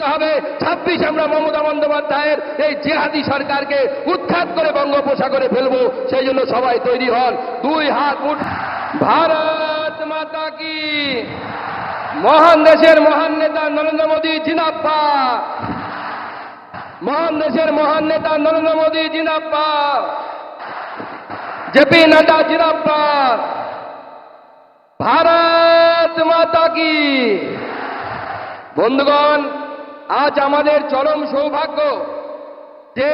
হবে। ছাব্বিশ আমরা মমতা বন্দ্যোপাধ্যায়ের এই জেহাদি সরকারকে উৎখাত করে বঙ্গোপসাগরে ফেলব, সেই জন্য সবাই তৈরি হন। দুই হাত উঠ ভারত মাতা কি? মহান দেশের মহান নেতা নরেন্দ্র মোদী জিনাপ্পা। মহান দেশের মহান নেতা নরেন্দ্র মোদী জিনাপ্পা। জেপি নাড্ডা জিনাপ্পা। ভারত মাতা কি? বন্ধুগণ আজ আমাদের চরম সৌভাগ্য যে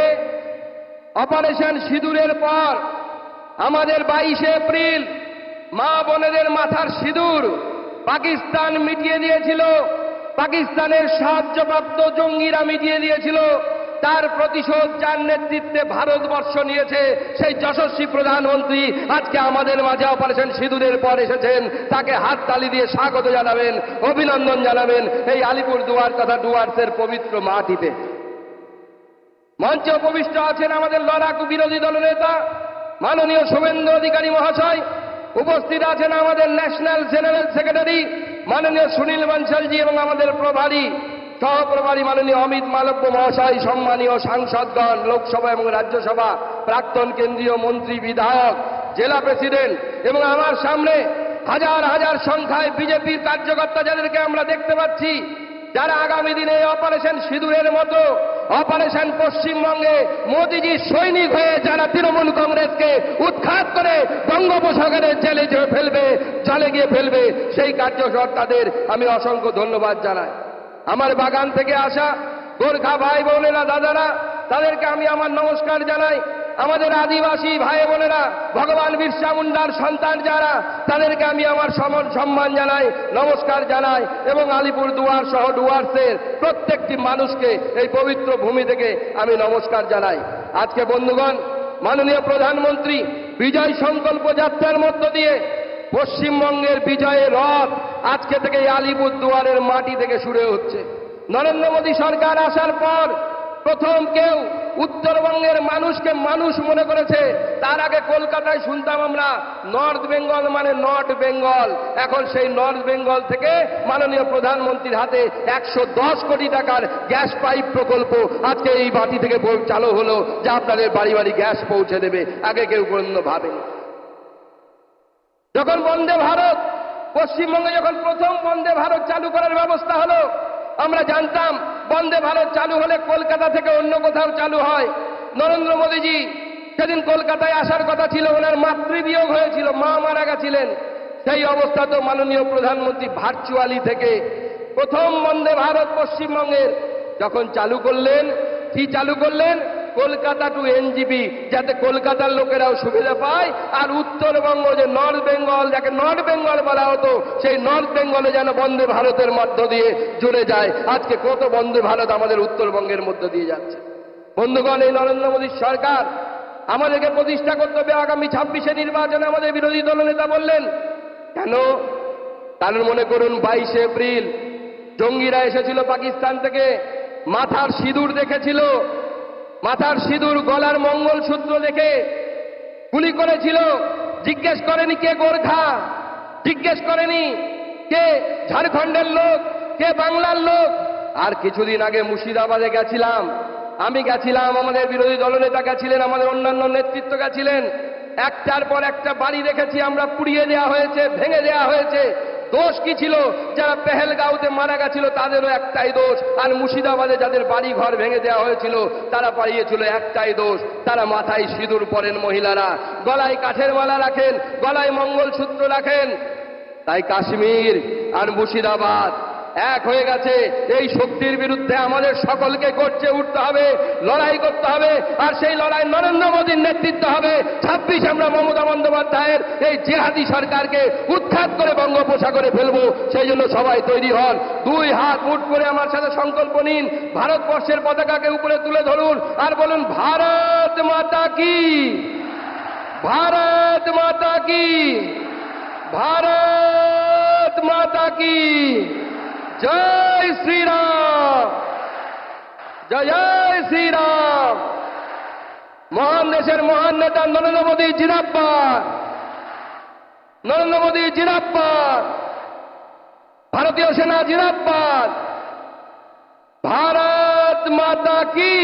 অপারেশন সিঁদুরের পর আমাদের বাইশে এপ্রিল মা বোনেদের মাথার সিঁদুর পাকিস্তান মিটিয়ে দিয়েছিল। পাকিস্তানের সাহায্যপ্রাপ্ত জঙ্গিরা মিটিয়ে দিয়েছিল। তার প্রতিশোধ যার নেতৃত্বে ভারতবর্ষ নিয়েছে, সেই যশস্বী প্রধানমন্ত্রী আজকে আমাদের মাঝে অপারেশন সিঁদুরের পর এসেছেন। তাকে হাততালি দিয়ে স্বাগত জানাবেন, অভিনন্দন জানাবেন এই আলিপুর দুয়ার তথা ডুয়ার্সের পবিত্র মাটিতে। মঞ্চে উপবিষ্ট আছেন আমাদের লড়াকু বিরোধী দলনেতা মাননীয় শুভেন্দু অধিকারী মহাশয়। উপস্থিত আছেন আমাদের ন্যাশনাল জেনারেল সেক্রেটারি, মাননীয় সুনীল বানসালজি এবং আমাদের প্রভারী সহপ্রভারী মাননীয় অমিত মালব্য মহাশয়, সম্মানীয় সাংসদগণ, লোকসভা এবং রাজ্যসভা প্রাক্তন কেন্দ্রীয় মন্ত্রী, বিধায়ক, জেলা প্রেসিডেন্ট এবং আমার সামনে হাজার হাজার সংখ্যায় বিজেপির কার্যকর্তা যাদেরকে আমরা দেখতে পাচ্ছি, যারা আগামী দিনে অপারেশন সিঁদুরের মতো, অপারেশন পশ্চিমবঙ্গে মোদিজি সৈনিক হয়ে যারা তৃণমূল কংগ্রেসকে উৎখাত করে বঙ্গোপসাগরের জেলে ফেলবে, জলে গিয়ে ফেলবে, সেই কার্যকর্তাদের আমি অসংখ্য ধন্যবাদ জানাই। আমার বাগান থেকে আসা গোর্খা ভাই বোনেরা, দাদারা, তাদেরকে আমি আমার নমস্কার জানাই। আমাদের আদিবাসী ভাই বোনেরা, ভগবান বিরসা মুন্ডার সন্তান যারা, তাদেরকে আমি আমার সম্মান জানাই, নমস্কার জানাই এবং আলিপুর দুয়ার সহ ডুয়ার্সের প্রত্যেকটি মানুষকে এই পবিত্র ভূমি থেকে আমি নমস্কার জানাই। আজকে বন্ধুগণ, মাননীয় প্রধানমন্ত্রী বিজয় সংকল্প যাত্রার মধ্য দিয়ে পশ্চিমবঙ্গের বিজয়ের রথ আজকে থেকে এই আলিপুর দুয়ারের মাটি থেকে শুরু হচ্ছে। নরেন্দ্র মোদী সরকার আসার পর প্রথম কেউ উত্তরবঙ্গের মানুষকে মানুষ মনে করেছে, তার আগে কলকাতায় শুনতাম আমরা নর্থ বেঙ্গল মানে নর্থ বেঙ্গল এখন সেই নর্থ বেঙ্গল থেকে মাননীয় প্রধানমন্ত্রীর হাতে একশো দশ কোটি টাকার গ্যাস পাইপ প্রকল্প আজকে এই বাটি থেকে চালু হলো, যা আপনাদের বাড়ি বাড়ি গ্যাস পৌঁছে দেবে। আগে কেউ কোনো ভাবেনি। যখন বন্দে ভারত পশ্চিমবঙ্গে যখন প্রথম বন্দে ভারত চালু করার ব্যবস্থা হলো, আমরা জানতাম বন্দে ভারত চালু হলে কলকাতা থেকে অন্য কোথাও চালু হয়। নরেন্দ্র মোদীজি সেদিন কলকাতায় আসার কথা ছিল, ওনার মাতৃবিয়োগ হয়েছিল, মা মারা গেছিলেন। সেই অবস্থা তো মাননীয় প্রধানমন্ত্রী ভার্চুয়ালি থেকে। প্রথম বন্দে ভারত পশ্চিমবঙ্গের যখন চালু করলেন, কি চালু করলেন? কলকাতা টু এনজিপি যাতে কলকাতার লোকেরাও সুবিধা পায়। আর উত্তরবঙ্গ যে নর্থ বেঙ্গল যাকে নর্থ বেঙ্গল বলা হতো, সেই নর্থ বেঙ্গলে যেন বন্দে ভারতের মধ্য দিয়ে জুড়ে যায়। আজকে কত বন্দে ভারত আমাদের উত্তরবঙ্গের মধ্য দিয়ে যাচ্ছে। বন্ধুগণ, এই নরেন্দ্র মোদীর সরকার আমাদেরকে প্রতিষ্ঠা করতে হবে। আগামী ছাব্বিশে নির্বাচনে আমাদের বিরোধী দলনেতা বললেন, কেন? কারণ মনে করুন, বাইশে এপ্রিল জঙ্গিরা এসেছিল পাকিস্তান থেকে, মাথার সিঁদুর দেখেছিল। মাথার সিঁদুর, গলার মঙ্গল সূত্র দেখে গুলি করেছিল। জিজ্ঞেস করেনি কে গোর্খা? জিজ্ঞেস করেনি কে ঝাড়খণ্ডের লোক, কে বাংলার লোক? আর কিছুদিন আগে মুর্শিদাবাদে গেছিলাম। আমি গেছিলাম, আমাদের বিরোধী দলনেতা গেছিলেন, আমাদের অন্যান্য নেতৃত্ব গেছিলেন। একটার পর একটা বাড়ি দেখেছি, আমরা পুড়িয়ে দেওয়া হয়েছে, ভেঙে দেওয়া হয়েছে। দোষ কি ছিল? যারা পেহেলগাঁওতে মারা গেছিল, তাদেরও একটাই দোষ। আর মুর্শিদাবাদে যাদের বাড়ি ঘর ভেঙে দেওয়া হয়েছিল, তারা পালিয়েছিল একটাই দোষ। তারা মাথায় সিঁদুর পরেন মহিলারা। গলায় কাঠের মালা রাখেন, গলায় মঙ্গলসূত্র রাখেন। তাই কাশ্মীর আর মুর্শিদাবাদ এক হয়ে গেছে। এই শক্তির বিরুদ্ধে আমাদের সকলকে করছে উঠতে হবে, লড়াই করতে হবে, আর সেই লড়াই নরেন্দ্র মোদীর নেতৃত্ব হবে। ছাব্বিশ আমরা মমতা বন্দ্যোপাধ্যায়ের এই জেহাদি সরকারকে উৎখাত করে বঙ্গোপসাগরে ফেলব, সেই জন্য সবাই তৈরি হন। দুই হাত মুঠ করে আমার সাথে সংকল্প নিন, ভারতবর্ষের পতাকাকে উপরে তুলে ধরুন, আর বলুন, ভারত মাতা কি? ভারত মাতা কি? ভারত মাতা কি? জয় শ্রীরাম। জয় জয় শ্রীরাম। মহান দেশের মহান নেতা নরেন্দ্র মোদী জিরাপ্পার নরেন্দ্র মোদী জিরাপ্পার ভারতীয় সেনা জিরাপ্পার ভারত মাতা কি।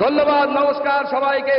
ধন্যবাদ, নমস্কার সবাইকে।